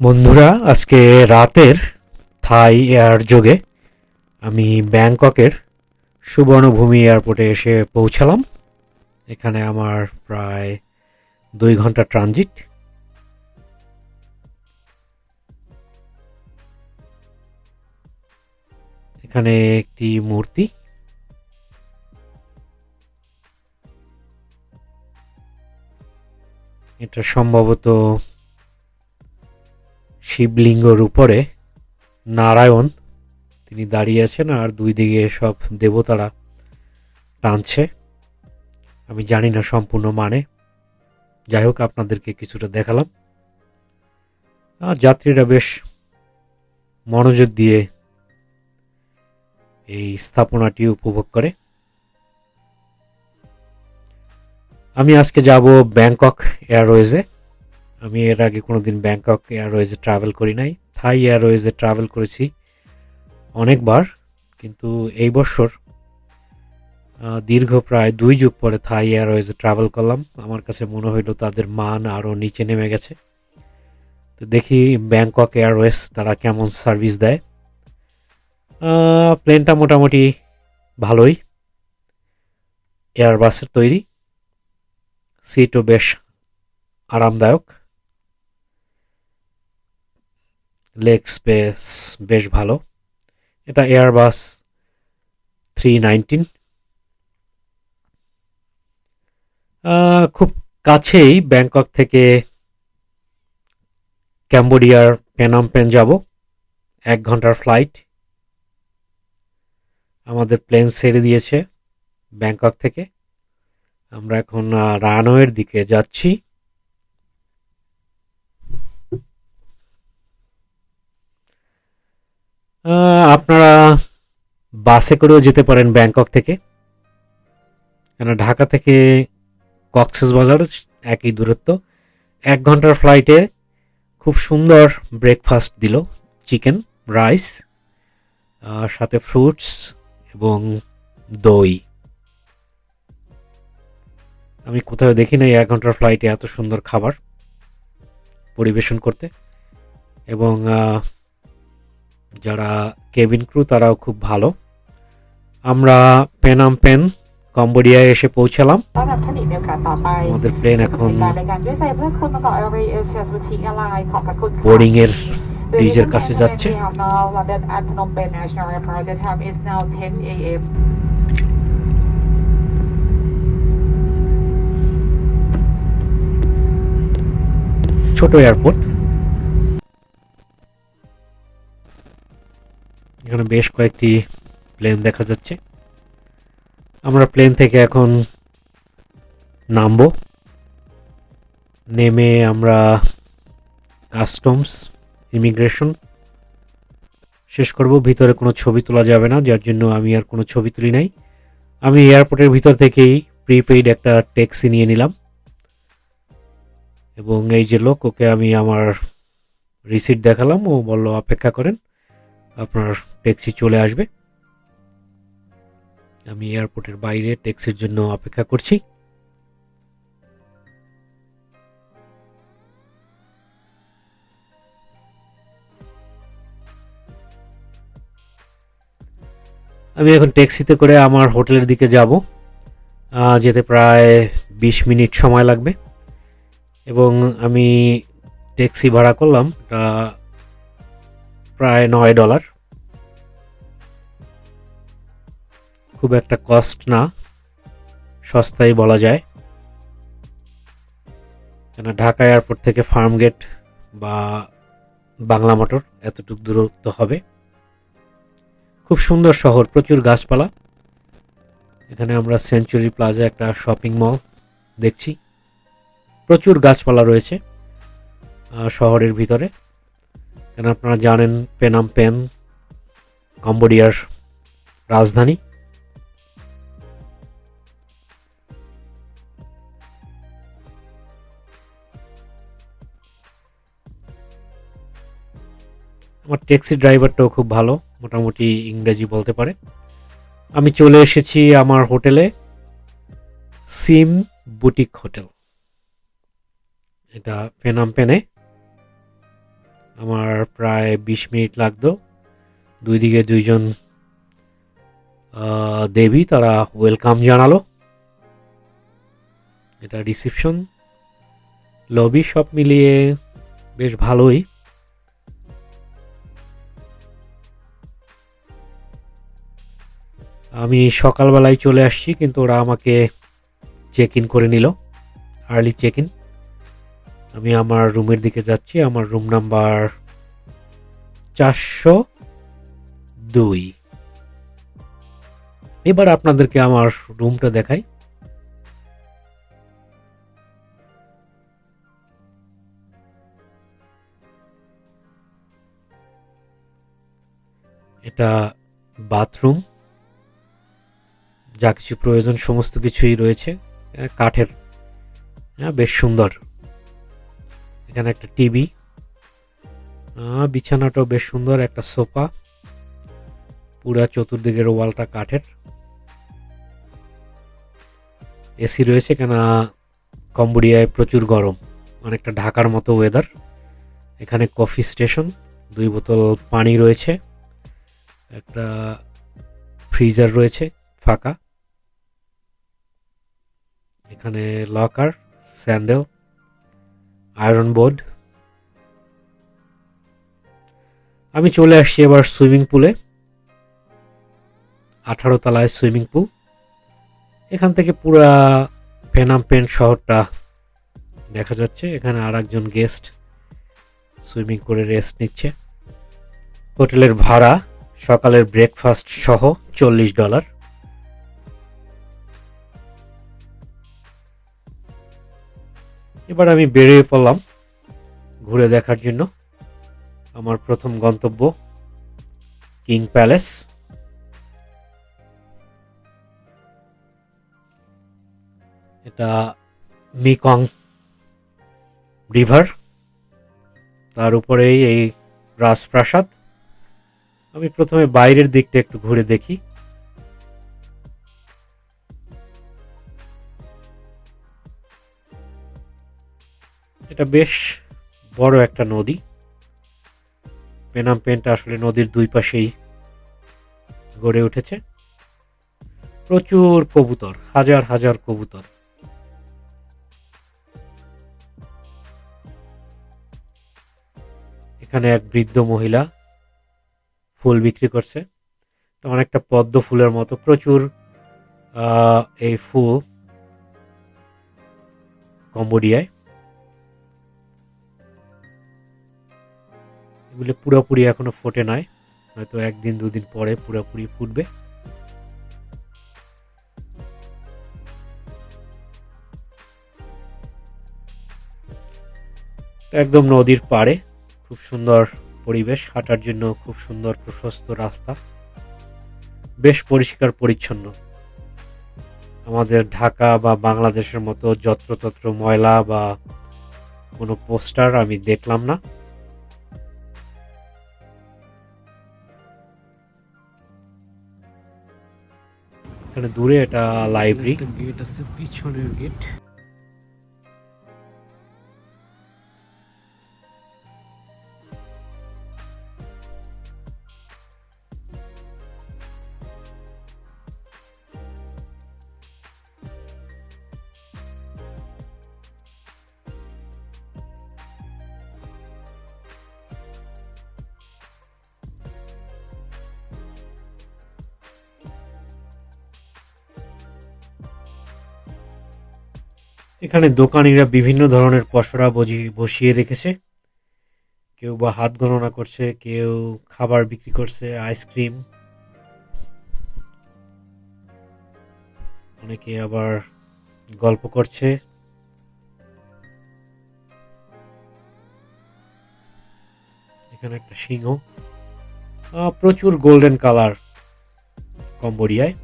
বন্ধুরা, আজকে রাতের থাই এয়ার যোগে আমি ব্যাংককের সুবর্ণভূমি এয়ারপোর্টে এসে পৌঁছালাম। এখানে আমার প্রায় দুই ঘণ্টা ট্রানজিট। এখানে একটি মূর্তি। এটা সম্ভবত শিবলিঙ্গর উপরে নারায়ণ, তিনি দাঁড়িয়ে আছেন আর দুই দিকে সব দেবতারা টানছে। আমি জানি না সম্পূর্ণ মানে। যাই হোক, আপনাদেরকে কিছুটা দেখালাম। আর যাত্রীরা বেশ মনোযোগ দিয়ে এই স্থাপনাটি উপভোগ করে। আমি আজকে যাব ব্যাংকক এয়ারওয়েজে। আমি এর আগে কোনো দিন ব্যাংকক এয়ারওয়েজে ট্রাভেল করি নাই। থাই এয়ারওয়েজে ট্রাভেল করেছি অনেকবার, কিন্তু এই বছর দীর্ঘ প্রায় দুই যুগ পরে থাই এয়ারওয়েজে ট্রাভেল করলাম। আমার কাছে মনে হইল তাদের মান আরও নিচে নেমে গেছে। তো দেখি ব্যাংকক এয়ারওয়েজ তারা কেমন সার্ভিস দেয়। প্লেনটা মোটামুটি ভালোই। এয়ারবাসের তৈরি। সিটও বেশ আরামদায়ক। লেগ স্পেস বেশ ভালো। এটা এয়ারবাস থ্রি নাইনটিন খুব কাছেই ব্যাংকক থেকে ক্যাম্বোডিয়ার পেনাম পেন যাব। এক ঘণ্টার ফ্লাইট আমাদের প্লেন ছেড়ে দিয়েছে ব্যাংকক থেকে। আমরা এখন রানওয়ের দিকে যাচ্ছি। আপনারা বাসে করেও যেতে পারেন ব্যাংকক থেকে। কেন ঢাকা থেকে কক্সেস বাজার একই দূরত্ব। এক ঘণ্টার ফ্লাইটে খুব সুন্দর ব্রেকফাস্ট দিল চিকেন রাইস সাথে ফ্রুটস এবং দই। আমি কোথাও দেখি নাই এক ঘণ্টার ফ্লাইটে এত সুন্দর খাবার পরিবেশন করতে। এবং যারা কেবিন ক্রু তারাও খুব ভালো। আমরা পেনাম পেন কম্বোডিয়ায় এসে পৌঁছালাম। আমাদের প্লেন এখন বোর্ডিং এর ব্রিজের কাছে যাচ্ছে। ছোট এয়ারপোর্ট এখানে বেশ কয়েকটি প্লেন দেখা যাচ্ছে। আমরা প্লেন থেকে এখন নামবো। নেমে আমরা কাস্টমস ইমিগ্রেশন শেষ করব। ভিতরে কোনো ছবি তোলা যাবে না, যার জন্য আমি আর কোনো ছবি তুলি নাই। আমি এয়ারপোর্টের ভিতর থেকেই প্রিপেইড একটা ট্যাক্সি নিয়ে নিলাম। এবং এই যে লোক, ওকে আমি আমার রিসিট দেখালাম। ও বলল, অপেক্ষা করেন। আপনার ট্যাক্সি চলে আসবে। আমি এয়ারপোর্টের বাইরে ট্যাক্সির জন্য অপেক্ষা করছি। আমি এখন ট্যাক্সিতে করে আমার হোটেলের দিকে যাব। যেতে প্রায় বিশ মিনিট সময় লাগবে। এবং আমি ট্যাক্সি ভাড়া করলাম। প্রায় নয় ডলার। খুব একটা কস্ট না, সস্তাই বলা যায়। কেন ঢাকা এয়ারপোর্ট থেকে ফার্ম গেট বা বাংলা মোটর এতটুকু দূরত্ব হবে। খুব সুন্দর শহর, প্রচুর গাছপালা। এখানে আমরা সেঞ্চুরি প্লাজা একটা শপিং মল দেখছি। প্রচুর গাছপালা রয়েছে শহরের ভিতরে। কেন আপনারা জানেন পেনাম পেন, কম্বোডিয়ার রাজধানী? আমার ট্যাক্সি ড্রাইভারটাও খুব ভালো, মোটামুটি ইংরেজি বলতে পারে। আমি চলে এসেছি আমার হোটেলে, সিম বুটিক হোটেল। এটা পেনাম পেনে। আমার প্রায় বিশ মিনিট লাগতো। দুই দিকে দুইজন দেবী, তারা ওয়েলকাম জানালো। এটা রিসিপশন লবি সব মিলিয়ে বেশ ভালোই। আমি সকালবেলায় চলে আসছি, কিন্তু ওরা আমাকে চেক ইন করে নিল। আর্লি চেক ইন আমি আমার রুমের দিকে যাচ্ছি, আমার রুম নাম্বার চারশো দুই। এবার আপনাদেরকে আমার রুমটা দেখাই। এটা বাথরুম। যা কিছু প্রয়োজন, সমস্ত কিছুই রয়েছে। কাঠের। হ্যাঁ বেশ সুন্দর। এখানে একটা টিভি। বিছানাটাও বেশ সুন্দর, একটা সোফা। পুরা চতুর্দিকের ওয়ালটা কাঠের। এসি রয়েছে কেন কম্বোডিয়ায় প্রচুর গরম, অনেকটা ঢাকার মতো ওয়েদার এখানে কফি স্টেশন দুই বোতল পানি রয়েছে। একটা ফ্রিজার রয়েছে, ফাঁকা। এখানে লকার স্যান্ডেল আয়রন বোর্ড আমি চলে আসছি এবার সুইমিং পুলে। আঠারো তলায় সুইমিং পুল। এখান থেকে পুরা পেনাম পেন শহরটা দেখা যাচ্ছে। এখানে আর একজন গেস্ট সুইমিং করে রেস্ট নিচ্ছে। হোটেলের ভাড়া সকালের ব্রেকফাস্ট সহ চল্লিশ ডলার এবার আমি বেরিয়ে পড়লাম ঘুরে দেখার জন্য। আমার প্রথম গন্তব্য কিং প্যালেস। এটা মিকং রিভার। তার উপরেই এই রাজপ্রাসাদ। আমি প্রথমে বাইরের দিকটা একটু ঘুরে দেখি। এটা বেশ বড় একটা নদী। পেনাম পেনটা আসলে নদীর দুই পাশেই গড়ে উঠেছে। প্রচুর কবুতর, হাজার হাজার কবুতর। এখানে এক বৃদ্ধ মহিলা ফুল বিক্রি করছে। অনেকটা পদ্ম ফুলের মতো, প্রচুর এই ফুল কম্বোডিয়ায়। এগুলো পুরোপুরি এখনও ফোটে নাই হয়তো একদিন, দুদিন পরে পুরোপুরি ফুটবে। একদম নদীর পাড়ে, খুব সুন্দর পরিবেশ, হাঁটার জন্য খুব সুন্দর প্রশস্ত রাস্তা। বেশ পরিষ্কার পরিচ্ছন্ন। আমাদের ঢাকা বা বাংলাদেশের মতো যত্রতত্র ময়লা বা কোনো পোস্টার আমি দেখলাম না। এখানে দূরে এটা লাইব্রেরি গেট আছে পিছনের গেট এখানে দোকানিরা বিভিন্ন ধরনের পসরা বসিয়ে রেখেছে। কেউ বা হাত গণনা করছে, কেউ খাবার বিক্রি করছে, আইসক্রিম। অনেকে আবার গল্প করছে। এখানে একটা সিংহ। প্রচুর গোল্ডেন কালার কম্বোডিয়ায়।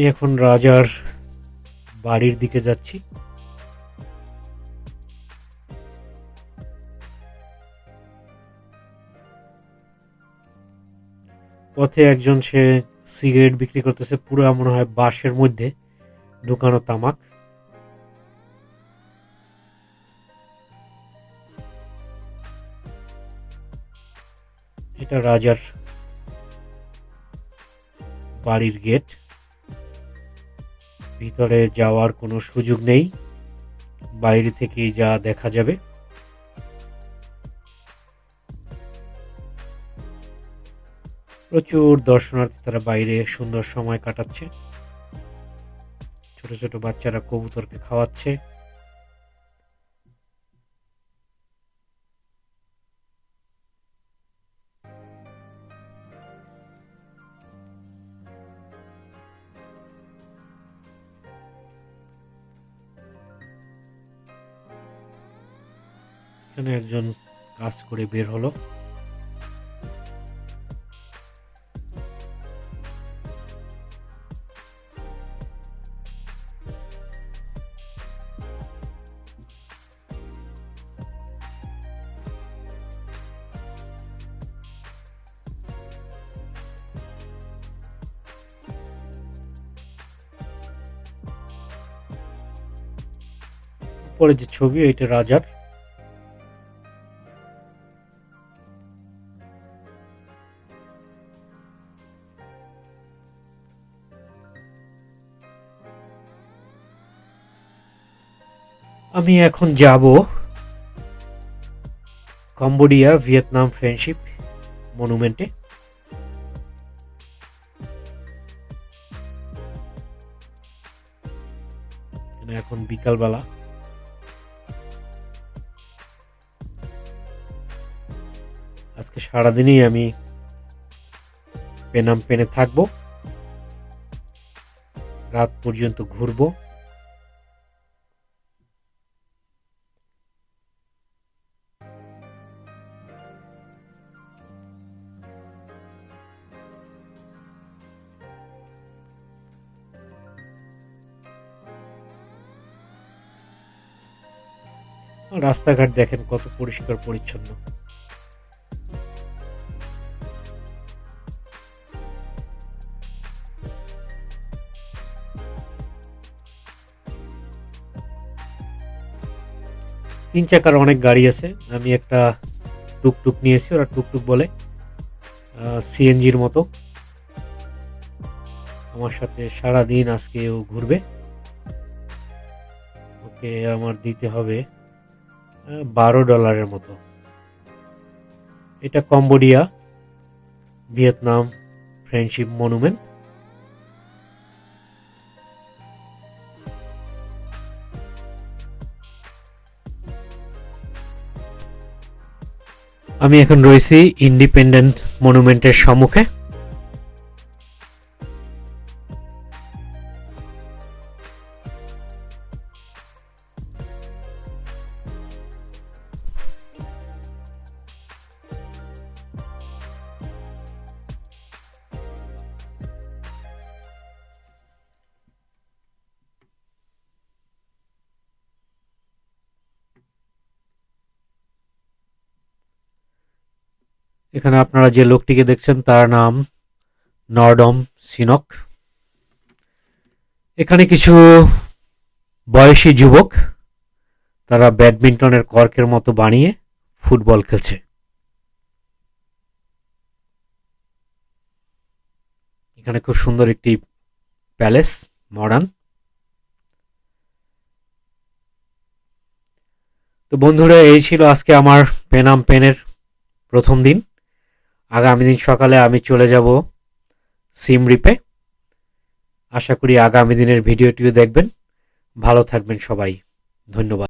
আমি এখন রাজার বাড়ির দিকে যাচ্ছি। পথে একজন সে সিগারেট বিক্রি করতেছে, পুরো মনে হয় বাঁশের মধ্যে, ঢুকানো তামাক। এটা রাজার বাড়ির গেট। ভিতরে যাওয়ার কোনো সুযোগ নেই। বাইরে থেকেই যা দেখা যাবে। প্রচুর দর্শনার্থী তারা বাইরে সুন্দর সময় কাটাচ্ছে। ছোট ছোট বাচ্চারা কবুতরকে খাওয়াচ্ছে। এখানে একজন কাজ করে বের হলো। পরে যে ছবি এটা রাজার। আমি এখন যাব কম্বোডিয়া, ভিয়েতনাম ফ্রেন্ডশিপ মনুমেন্টে। এখন বিকালবেলা। আজকে সারাদিনই আমি পেনাম পেনে থাকব। রাত পর্যন্ত ঘুরবো। রাস্তাঘাট দেখেন কত পরিষ্কার, পরিচ্ছন্ন। তিন চাকার অনেক গাড়ি আছে। আমি একটা টুকটুক নিয়েছি, ওরা টুকটুক বলে সিএনজির মতো। আমার সাথে সারা দিন আজকে ও ঘুরবে। ওকে, আমার দিতে হবে বারো ডলারের মতো। এটা কম্বোডিয়া ভিয়েতনাম ফ্রেন্ডশিপ মনুমেন্ট। আমি এখন রয়েছি ইন্ডিপেন্ডেন্ট মনুমেন্টের সম্মুখে। এখানে আপনারা যে লোকটিকে দেখছেন, তার নাম নর্ডম সিনক। এখানে কিছু বয়সী যুবক, তারা ব্যাডমিন্টনের কর্কের মতো বানিয়ে ফুটবল খেলছে। এখানে খুব সুন্দর একটি প্যালেস, মডার্ন। তো বন্ধুরা, এই ছিল আজকে আমার পেনাম পেনের প্রথম দিন। আগামী দিন সকালে আমি চলে যাব সিম রিপে। আশা করি আগামী দিনের ভিডিওটিও দেখবেন। ভালো থাকবেন সবাই। ধন্যবাদ।